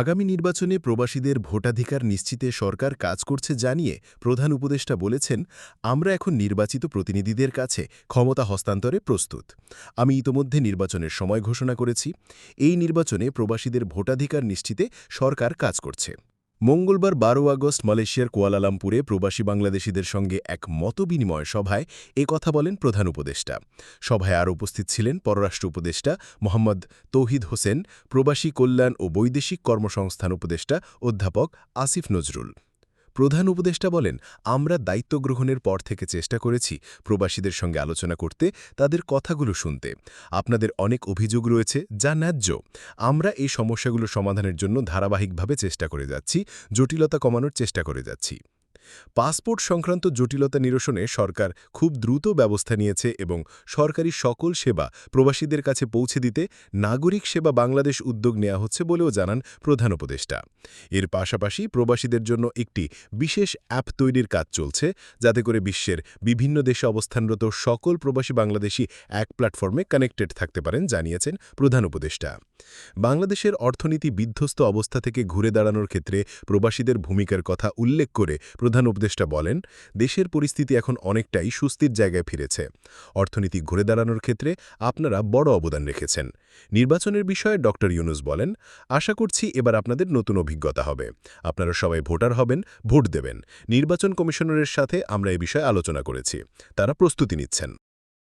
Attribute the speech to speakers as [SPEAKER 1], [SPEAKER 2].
[SPEAKER 1] আগামী নির্বাচনে প্রবাসীদের ভোটাধিকার নিশ্চিতে সরকার কাজ করছে জানিয়ে প্রধান উপদেষ্টা বলেছেন, আমরা এখন নির্বাচিত প্রতিনিধিদের কাছে ক্ষমতা হস্তান্তরে প্রস্তুত। আমি ইতোমধ্যে নির্বাচনের সময় ঘোষণা করেছি। এই নির্বাচনে প্রবাসীদের ভোটাধিকার নিশ্চিতে সরকার কাজ করছে। মঙ্গলবার বারো আগস্ট মালয়েশিয়ার কুয়ালালামপুরে প্রবাসী বাংলাদেশিদের সঙ্গে এক মতবিনিময় সভায় এ কথা বলেন প্রধান উপদেষ্টা। সভায় আর উপস্থিত ছিলেন পররাষ্ট্র উপদেষ্টা মোহাম্মদ তৌহিদ হোসেন, প্রবাসী কল্যাণ ও বৈদেশিক কর্মসংস্থান উপদেষ্টা অধ্যাপক আসিফ নজরুল। প্রধান উপদেষ্টা বলেন, আমরা দায়িত্ব গ্রহণের পর থেকে চেষ্টা করেছি প্রবাসীদের সঙ্গে আলোচনা করতে, তাদের কথাগুলো শুনতে। আপনাদের অনেক অভিযোগ রয়েছে যা ন্যায্য। আমরা এই সমস্যাগুলো সমাধানের জন্য ধারাবাহিকভাবে চেষ্টা করে যাচ্ছি, জটিলতা কমানোর চেষ্টা করে যাচ্ছি। পাসপোর্ট সংক্রান্ত জটিলতা নিরসনে সরকার খুব দ্রুত ব্যবস্থা নিয়েছে এবং সরকারি সকল সেবা প্রবাসীদের কাছে পৌঁছে দিতে নাগরিক সেবা বাংলাদেশ উদ্যোগ নেওয়া হচ্ছে বলেও জানান প্রধান উপদেষ্টা। এর পাশাপাশি প্রবাসীদের জন্য একটি বিশেষ অ্যাপ তৈরির কাজ চলছে, যাতে করে বিশ্বের বিভিন্ন দেশে অবস্থানরত সকল প্রবাসী বাংলাদেশি এক প্ল্যাটফর্মে কানেক্টেড থাকতে পারেন, জানিয়েছেন প্রধান উপদেষ্টা। বাংলাদেশের অর্থনীতি বিধ্বস্ত অবস্থা থেকে ঘুরে দাঁড়ানোর ক্ষেত্রে প্রবাসীদের ভূমিকার কথা উল্লেখ করে প্রধান উপদেষ্টা বলেন, দেশের পরিস্থিতি এখন অনেকটাই সুস্থির জায়গায় ফিরেছে। অর্থনীতি ঘুরে দাঁড়ানোর ক্ষেত্রে আপনারা বড় অবদান রেখেছেন। নির্বাচনের বিষয়ে ড. ইউনুস বলেন, আশা করছি এবার আপনাদের নতুন অভিজ্ঞতা হবে। আপনারা সবাই ভোটার হবেন, ভোট দেবেন। নির্বাচন কমিশনারের সাথে আমরা এ বিষয়ে আলোচনা করেছি। তারা প্রস্তুতি নিচ্ছেন।